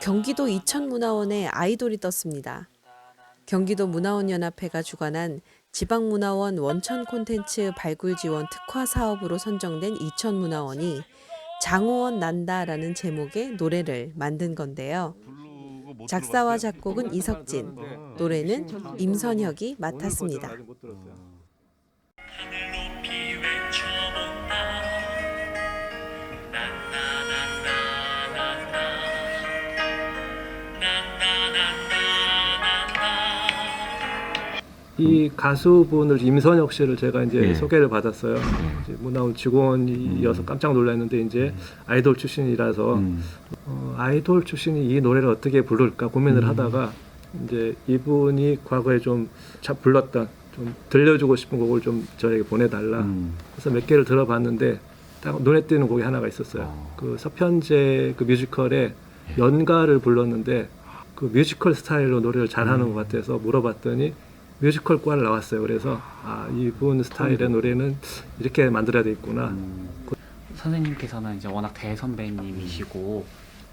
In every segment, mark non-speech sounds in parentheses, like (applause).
경기도 이천문화원에 아이돌이 떴습니다. 경기도 문화원연합회가 주관한 지방문화원 원천 콘텐츠 발굴 지원 특화 사업으로 선정된 이천문화원이 장호원 난다라는 제목의 노래를 만든 건데요. 작사와 작곡은 이석진, 노래는 임선혁이 맡았습니다. 이 가수분을 임선혁 씨를 제가 이제 예. 소개를 받았어요. 이제 문화원 직원이어서 깜짝 놀랐는데 이제 아이돌 출신이라서 음. 어, 아이돌 출신이 이 노래를 어떻게 부를까 고민을 음. 하다가 이제 이분이 과거에 좀 자, 불렀던 좀 들려주고 싶은 곡을 좀 저에게 보내달라. 음. 그래서 몇 개를 들어봤는데 딱 눈에 띄는 곡이 하나가 있었어요. 어. 그 서편제 그 뮤지컬에 예. 연가를 불렀는데 그 뮤지컬 스타일로 노래를 잘하는 음. 것 같아서 물어봤더니 뮤지컬과를 나왔어요. 그래서 아 이분 스타일의 노래는 이렇게 만들어야 되겠구나. 음. 선생님께서는 이제 워낙 대선배님이시고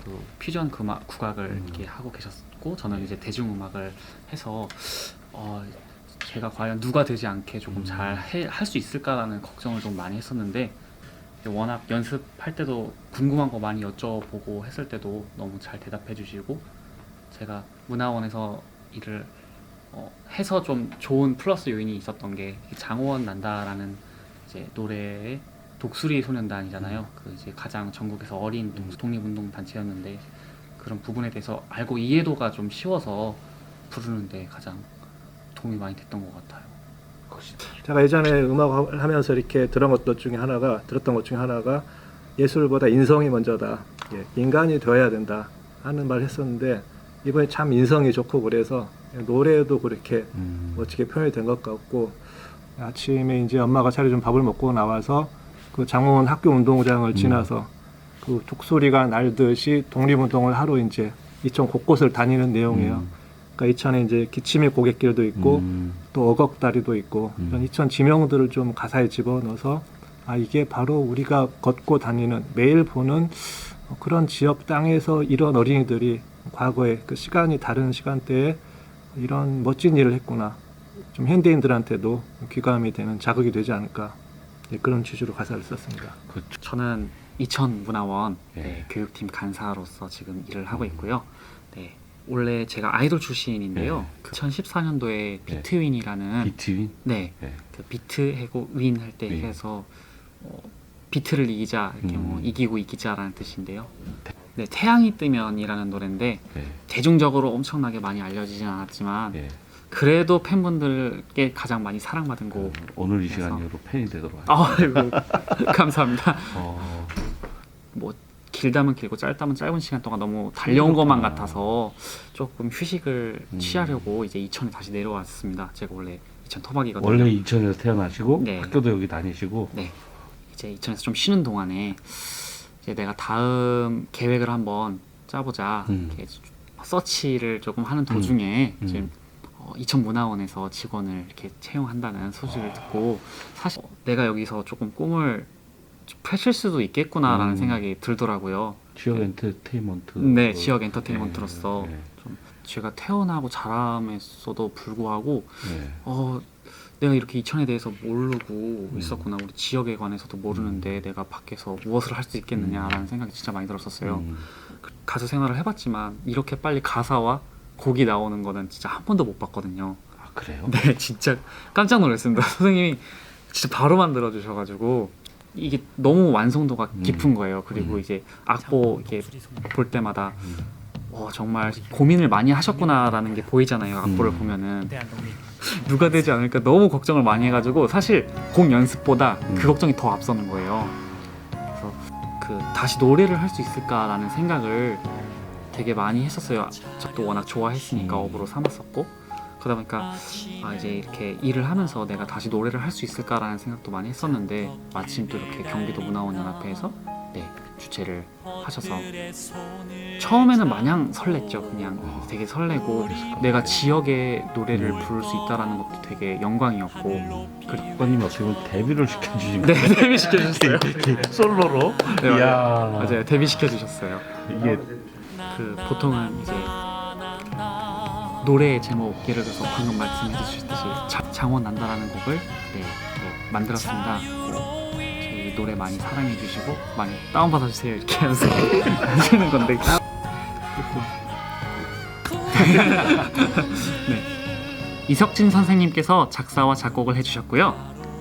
또 퓨전 음악 국악을 음. 이렇게 하고 계셨고 저는 이제 대중음악을 해서 어 제가 과연 누가 되지 않게 조금 음. 잘할 수 있을까라는 걱정을 좀 많이 했었는데 워낙 연습할 때도 궁금한 거 많이 여쭤보고 했을 때도 너무 잘 대답해 주시고 제가 문화원에서 일을 어, 해서 좀 좋은 플러스 요인이 있었던 게 장호원 난다라는 이제 노래의 독수리 소년단이잖아요. 그 이제 가장 전국에서 어린 동- 독립운동 단체였는데 그런 부분에 대해서 알고 이해도가 좀 쉬워서 부르는데 가장 도움이 많이 됐던 것 같아요. 제가 예전에 음악을 하면서 이렇게 들은 것들 중에 하나가 들었던 것 중에 하나가 예술보다 인성이 먼저다. 예, 인간이 되어야 된다 하는 말을 했었는데 이번에 참 인성이 좋고 그래서 노래도 그렇게 음. 멋지게 표현이 된 것 같고 아침에 이제 엄마가 차려준 밥을 먹고 나와서 그 장원 학교 운동장을 음. 지나서 그 독소리가 날듯이 독립운동을 하러 이제 이천 곳곳을 다니는 내용이에요. 음. 그러니까 이천에 이제 기침의 고갯길도 있고 음. 또 어걱다리도 있고 음. 이런 이천 지명들을 좀 가사에 집어넣어서 아 이게 바로 우리가 걷고 다니는 매일 보는 그런 지역 땅에서 이런 어린이들이 과거에 그 시간이 다른 시간대에 이런 멋진 일을 했구나 좀 현대인들한테도 귀감이 되는 자극이 되지 않을까 예, 그런 취지로 가사를 썼습니다. 그 저는 이천 문화원 예. 네, 교육팀 간사로서 지금 일을 하고 있고요. 네, 원래 제가 아이돌 출신인데요. 그 2014년도에 비트윈이라는 비트윈. 네, 예. 그 비트 해고 윈 할때 윈. 해서 어, 비트를 이기자 이렇게 뭐 음. 이기고 이기자라는 뜻인데요. 네, 태양이 뜨면이라는 노래인데 예. 대중적으로 엄청나게 많이 알려지진 않았지만 예. 그래도 팬분들께 가장 많이 사랑받은 곡. 그 오늘 이 그래서- 시간으로 팬이 되도록 하겠습니다. 아이고 (laughs) 감사합니다. 어. 뭐 길다면 길고 짧다면 짧은 시간 동안 너무 달려온 것만 그렇구나. 같아서 조금 휴식을 음. 취하려고 이제 이천에 다시 내려왔습니다. 제가 원래 이천 토박이거든요. 원래 이천에서 태어나시고 네. 학교도 여기 다니시고 네. 이제 이천에서 좀 쉬는 동안에 이제 내가 다음 계획을 한번 짜보자. 음. 이렇게 서치를 조금 하는 도중에 음. 지금 어, 이천문화원에서 직원을 이렇게 채용한다는 소식을 아. 듣고 사실 어, 내가 여기서 조금 꿈을 좀 펼칠 수도 있겠구나라는 음. 생각이 들더라고요. 지역 엔터테인먼트. 네, 그- 지역 엔터테인먼트로서 예. 제가 태어나고 자라면서도 불구하고 예. 어 내가 이렇게 이천에 대해서 모르고 음. 있었구나 우리 지역에 관해서도 모르는데 내가 밖에서 무엇을 할 수 있겠느냐라는 생각이 진짜 많이 들었었어요. 음. 그 가수 생활을 해봤지만 이렇게 빨리 가사와 곡이 나오는 거는 진짜 한 번도 못 봤거든요. 아 그래요? 네, 진짜 깜짝 놀랐습니다. (laughs) 선생님이 진짜 바로 만들어 주셔가지고 이게 너무 완성도가 음. 깊은 거예요. 그리고 음. 이제 악보 이렇게 볼 때마다 음. 와 정말 고민을 많이 하셨구나라는 게 보이잖아요. 악보를 음. 보면은 (laughs) 누가 되지 않을까 너무 걱정을 많이 해가지고 사실 곡 연습보다 음. 그 걱정이 더 앞서는 거예요. 그래서 그 다시 노래를 할 수 있을까라는 생각을 되게 많이 했었어요. 저도 워낙 좋아했으니까 음. 업으로 삼았었고 그러다 보니까 아 이제 이렇게 일을 하면서 내가 다시 노래를 할 수 있을까라는 생각도 많이 했었는데 마침 또 이렇게 경기도 문화원 연합회에서 네 주최를 하셔서 처음에는 마냥 설렜죠. 그냥 어. 되게 설레고 것 내가. 지역의 노래를 음. 부를 수 있다라는 것도 되게 영광이었고 국가님 어떻게 보면 데뷔를 시켜주신 네 (laughs) 데뷔 시켜주셨어요. (laughs) 솔로로. 네, 이야. 맞아요 데뷔 시켜주셨어요. 이게 그 보통은 이제 노래 제목 예를 들어서 방금 말씀해 주셨듯이 자- 장원 난다라는 곡을 네, 뭐 만들었습니다. 노래 많이 사랑해 주시고 많이 다운 받아 주세요 이렇게 하면서 하시는 건데 (laughs) 네. 이석진 선생님께서 작사와 작곡을 해주셨고요.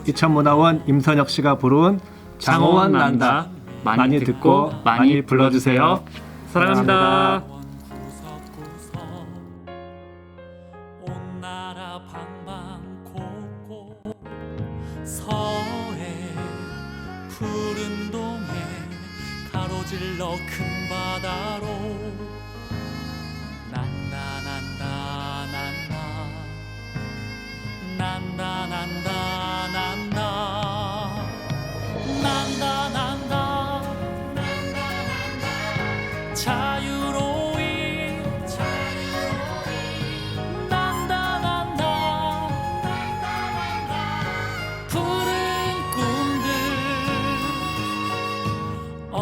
이천문화원 임선혁 씨가 부른 장어원 난다 많이 듣고 많이 불러주세요. 사랑합니다. 가로질러 큰 바다로. 난다 난다 난다. 난다 난다 난다. 난다 난다. 자유로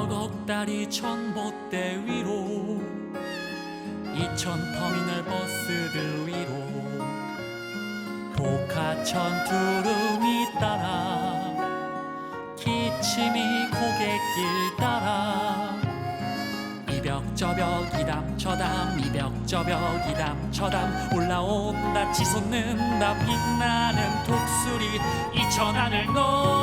어걱다리 전봇대 위로 이천 터미널 버스들 위로. 복하천 두rum이 따라 기침이 고갯길 따라. 이벽저벽 이담저담 이벽저벽 이담저담. 올라온다 치솟는다 빛나는 독수리 이천하늘 높